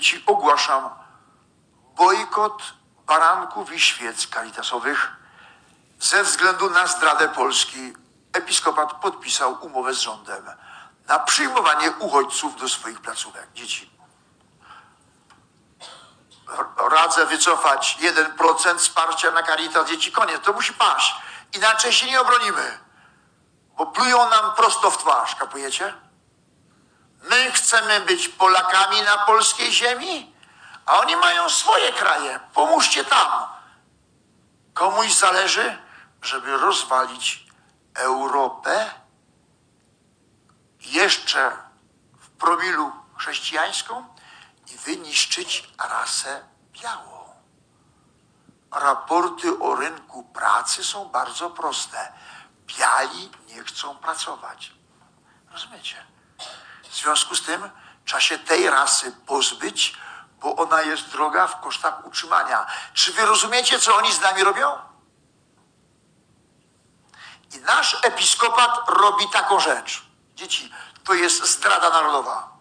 dzieci, ogłaszam bojkot baranków i świec karitasowych ze względu na zdradę Polski. Episkopat podpisał umowę z rządem na przyjmowanie uchodźców do swoich placówek. Dzieci. Radzę wycofać 1% wsparcia na Caritas dzieci. Koniec, to musi paść. Inaczej się nie obronimy. Bo plują nam prosto w twarz, kapujecie? My chcemy być Polakami na polskiej ziemi, a oni mają swoje kraje. Pomóżcie tam. Komuś zależy, żeby rozwalić Europę jeszcze w promilu chrześcijańską i wyniszczyć rasę białą. Raporty o rynku pracy są bardzo proste. Biali nie chcą pracować. Rozumiecie? Związku z tym trzeba się tej rasy pozbyć, bo ona jest droga w kosztach utrzymania. Czy wy rozumiecie, co oni z nami robią? I nasz episkopat robi taką rzecz. Dzieci, to jest zdrada narodowa.